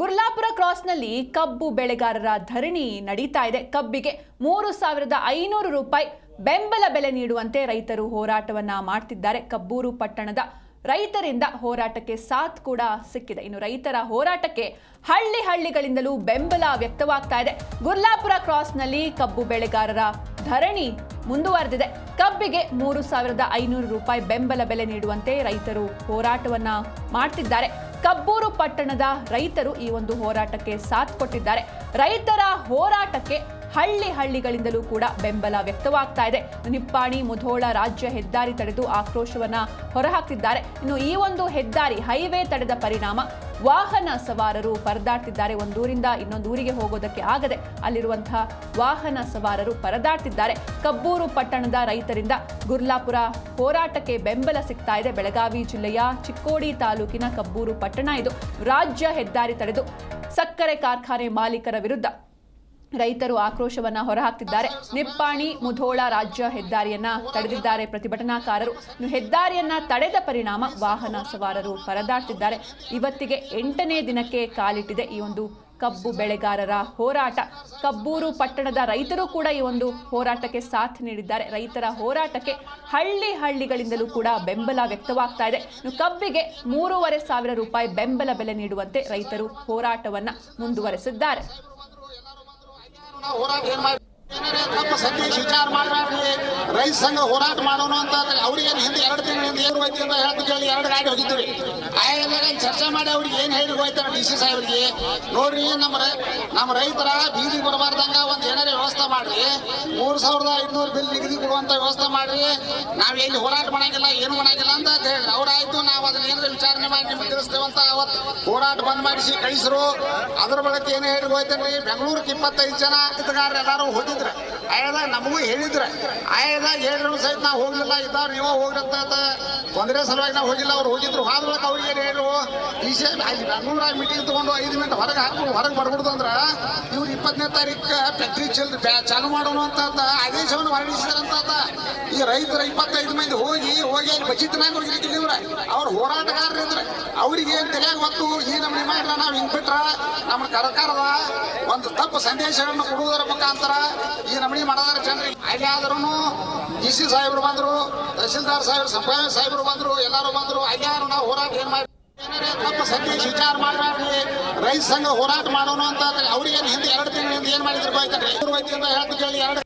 ಗುರ್ಲಾಪುರ ಕ್ರಾಸ್ನಲ್ಲಿ ಕಬ್ಬು ಬೆಳೆಗಾರರ ಧರಣಿ ನಡೀತಾ ಇದೆ. ಕಬ್ಬಿಗೆ ಮೂರು ಸಾವಿರದ ಐನೂರು ರೂಪಾಯಿ ಬೆಂಬಲ ಬೆಲೆ ನೀಡುವಂತೆ ರೈತರು ಹೋರಾಟವನ್ನ ಮಾಡ್ತಿದ್ದಾರೆ. ಕಬ್ಬೂರು ಪಟ್ಟಣದ ರೈತರಿಂದ ಹೋರಾಟಕ್ಕೆ ಸಾಥ್ ಕೂಡ ಸಿಕ್ಕಿದೆ. ಇನ್ನು ರೈತರ ಹೋರಾಟಕ್ಕೆ ಹಳ್ಳಿ ಹಳ್ಳಿಗಳಿಂದಲೂ ಬೆಂಬಲ ವ್ಯಕ್ತವಾಗ್ತಾ ಇದೆ. ಗುರ್ಲಾಪುರ ಕ್ರಾಸ್ನಲ್ಲಿ ಕಬ್ಬು ಬೆಳೆಗಾರರ ಧರಣಿ ಮುಂದುವರೆದಿದೆ. ಕಬ್ಬಿಗೆ ಮೂರು ಸಾವಿರದ ಐನೂರು ರೂಪಾಯಿ ಬೆಂಬಲ ಬೆಲೆ ನೀಡುವಂತೆ ರೈತರು ಹೋರಾಟವನ್ನ ಮಾಡ್ತಿದ್ದಾರೆ. ಕಬ್ಬೂರು ಪಟ್ಟಣದ ರೈತರು ಈ ಒಂದು ಹೋರಾಟಕ್ಕೆ ಸಾಥ್ ಕೊಟ್ಟಿದ್ದಾರೆ. ರೈತರ ಹೋರಾಟಕ್ಕೆ ಹಳ್ಳಿ ಹಳ್ಳಿಗಳಿಂದಲೂ ಕೂಡ ಬೆಂಬಲ ವ್ಯಕ್ತವಾಗ್ತಾ ಇದೆ. ನಿಪ್ಪಾಣಿ, ಮುಧೋಳ ರಾಜ್ಯ ಹೆದ್ದಾರಿ ತಡೆದು ಆಕ್ರೋಶವನ್ನ ಹೊರಹಾಕ್ತಿದ್ದಾರೆ. ಇನ್ನು ಈ ಒಂದು ಹೆದ್ದಾರಿ ಹೈವೇ ತಡೆದ ಪರಿಣಾಮ ವಾಹನ ಸವಾರರು ಪರದಾಡ್ತಿದ್ದಾರೆ. ಒಂದೂರಿಂದ ಇನ್ನೊಂದು ಊರಿಗೆ ಹೋಗೋದಕ್ಕೆ ಆಗದೆ ಅಲ್ಲಿರುವಂತಹ ವಾಹನ ಸವಾರರು ಪರದಾಡ್ತಿದ್ದಾರೆ. ಕಬ್ಬೂರು ಪಟ್ಟಣದ ರೈತರಿಂದ ಗುರ್ಲಾಪುರ ಹೋರಾಟಕ್ಕೆ ಬೆಂಬಲ ಸಿಗ್ತಾ ಇದೆ. ಬೆಳಗಾವಿ ಜಿಲ್ಲೆಯ ಚಿಕ್ಕೋಡಿ ತಾಲೂಕಿನ ಕಬ್ಬೂರು ಪಟ್ಟಣ ಇದು. ರಾಜ್ಯ ಹೆದ್ದಾರಿ ತಡೆದು ಸಕ್ಕರೆ ಕಾರ್ಖಾನೆ ಮಾಲೀಕರ ವಿರುದ್ಧ ರೈತರು ಆಕ್ರೋಶವನ್ನ ಹೊರಹಾಕ್ತಿದ್ದಾರೆ. ನಿಪ್ಪಾಣಿ ಮುಧೋಳ ರಾಜ್ಯ ಹೆದ್ದಾರಿಯನ್ನ ತಡೆದಿದ್ದಾರೆ ಪ್ರತಿಭಟನಾಕಾರರು. ಹೆದ್ದಾರಿಯನ್ನ ತಡೆದ ಪರಿಣಾಮ ವಾಹನ ಸವಾರರು ಪರದಾಡ್ತಿದ್ದಾರೆ. ಇವತ್ತಿಗೆ ಎಂಟನೇ ದಿನಕ್ಕೆ ಕಾಲಿಟ್ಟಿದೆ ಈ ಒಂದು ಕಬ್ಬು ಬೆಳೆಗಾರರ ಹೋರಾಟ. ಕಬ್ಬೂರು ಪಟ್ಟಣದ ರೈತರು ಕೂಡ ಈ ಒಂದು ಹೋರಾಟಕ್ಕೆ ಸಾಥ್ ನೀಡಿದ್ದಾರೆ. ರೈತರ ಹೋರಾಟಕ್ಕೆ ಹಳ್ಳಿ ಹಳ್ಳಿಗಳಿಂದಲೂ ಕೂಡ ಬೆಂಬಲ ವ್ಯಕ್ತವಾಗ್ತಾ ಇದೆ. ಕಬ್ಬಿಗೆ ಮೂರುವರೆ ಸಾವಿರ ರೂಪಾಯಿ ಬೆಂಬಲ ಬೆಲೆ ನೀಡುವಂತೆ ರೈತರು ಹೋರಾಟವನ್ನು ಮುಂದುವರೆಸಿದ್ದಾರೆ. ಹೋರಾಟ ಏನ್ ಮಾಡಿ ತಪ್ಪು ಸಂದೇಶ ವಿಚಾರ ಮಾಡಬೇಡ್ರಿ. ರೈತ ಸಂಘ ಹೋರಾಟ ಮಾಡೋಣ ಅಂತ ಅವ್ರಿಗೇನು ಹಿಂದೆ ಏನು ಹೋಯ್ತು ಅಂತ ಹೇಳ್ತು ಕೇಳಿ ಎರಡು ಗಾಡಿ ಹೋಗಿದ್ವಿ. ಆಯಾಗ ಚರ್ಚೆ ಮಾಡಿ ಅವ್ರಿಗೆ ಏನು ಹೇಳಿ ಹೋಯ್ತಾರೆ ಡಿ ಸಿ ಸಾಹೇಬ್ರಿಗೆ. ನೋಡ್ರಿ ನಮ್ಮ ನಮ್ಮ ರೈತರ ಬೀದಿ ಕೊಡಬಾರ್ದಂಗ ಒಂದು ಏನಾರ ವ್ಯವಸ್ಥೆ ಮಾಡ್ರಿ. ಮೂರು ಸಾವಿರದ ಐದುನೂರು ಬಿಲ್ ನಿಗದಿ ಕೊಡುವಂಥ ವ್ಯವಸ್ಥೆ ಮಾಡ್ರಿ. ನಾವು ಎಲ್ಲಿ ಹೋರಾಟ ಮಾಡಂಗಿಲ್ಲ, ಏನು ಮಾಡಂಗಿಲ್ಲ ಅಂತ ಹೇಳಿ ಅವ್ರಾಯ್ತು ನಾವು ಅದನ್ನ ಏನಾರ ವಿಚಾರಣೆ ಮಾಡಿ ನಿಮ್ಗೆ ತಿಳಿಸ್ತೇವಂತ ಅವತ್ತು ಹೋರಾಟ ಬಂದ್ ಮಾಡಿಸಿ ಕಳಿಸ್ರು. ಅದ್ರ ಬಳಕ ಏನು ಹೇಳಿ ಹೋಯ್ತೇನ್ರಿ ಬೆಂಗಳೂರಿಗೆ ಇಪ್ಪತ್ತೈದು ಜನ ಹಿತಗಾರರು ಎಲ್ಲರೂ ಹೋಗಿದ್ರೆ. ಆಯದಾಗ ನಮಗೂ ಹೇಳಿದ್ರು. ಆಯ್ದಾಗ ಹೇಳಿದ್ರು ಸಹಿತ ನಾವು ಹೋಗ್ಲಿಲ್ಲ ಇದ್ದಾರೆ ನೀವು ಹೋಗ್ರಿ ತೊಂದರೆ ಸಲುವಾಗಿ ನಾವು ಹೋಗಿಲ್ಲ, ಅವ್ರು ಹೋಗಿದ್ರು. ಹೋದ ಬಳಿಕ ಅವ್ರಿಗೆ ಏನು ಹೇಳು ಈ ಸೇ ಅಲ್ಲಿ ಬೆಂಗಳೂರಾಗ ಮೀಟಿಂಗ್ ತೊಗೊಂಡು ಐದು ಮಿನಿಟ್ ಹೊರಗೆ ಹಾಕೊಂಡು ಹೊರಗೆ ಬರ್ಬಿಡ್ದು ಅಂದ್ರೆ ಇವ್ರು ಇಪ್ಪತ್ತನೇ ತಾರೀಕು ಫ್ಯಾಕ್ಟ್ರಿ ಚಲ್ ಚಾಲು ಮಾಡೋಣ ಅಂತ ಆದೇಶವನ್ನು ಹೊರಡಿಸಿದಾರಂತ ಈ ರೈತರ ಇಪ್ಪತ್ತೈದು ಮಂದಿ ಹೋಗಿ ಹೋಗಿ ಅಲ್ಲಿ ಬಚಿತ್ನಾಗ ಹೋಗಿರ್ತಿಲ್ಲ ಇವ್ರ. ಅವ್ರ ಹೋರಾಟಗಾರರಿದ್ರೆ ಅವ್ರಿಗೆ ಏನ್ ತಲೆಯಾಗ ಈ ನಮ್ಮ ಮಾಡ್ರ ನಾವು ಹಿಂಗ್ ಬಿಟ್ರ ನಮ್ಮ ಸರ್ಕಾರದ ಒಂದು ತಪ್ಪು ಸಂದೇಶಗಳನ್ನು ಕೊಡುವುದರ ಮುಖಾಂತರ ಈ ನಮನಿ ಮಾಡದಾರ ಜನರಿಗೆ ಅಲ್ಲಿ ಡಿ ಸಿ ಸಾಹೇಬರು ಬಂದರು, ತಹಸೀಲ್ದಾರ್ ಸಾಹೇಬರು ಸಂಪಾಯ ಸಾಹೇಬರು ಬಂದರು, ಎಲ್ಲರೂ ಬಂದರು ಅಲ್ಲಾರು ನಾವು ಹೋರಾಟ ಏನ್ ಮಾಡಿ ತಪ್ಪು ಸಂದೇಶ ವಿಚಾರ ಮಾಡಬೇಡ್ರಿ ರೈತ ಸಂಘ ಹೋರಾಟ ಮಾಡೋಣ ಅಂತ ಅವ್ರಿಗೇನು ಹಿಂದೆ ಎರಡು ತಿಂಗಳಿಂದ ಏನು ಮಾಡಿದ್ರು ಬೈತಾರೆ ಕೇಳಿ ಎರಡು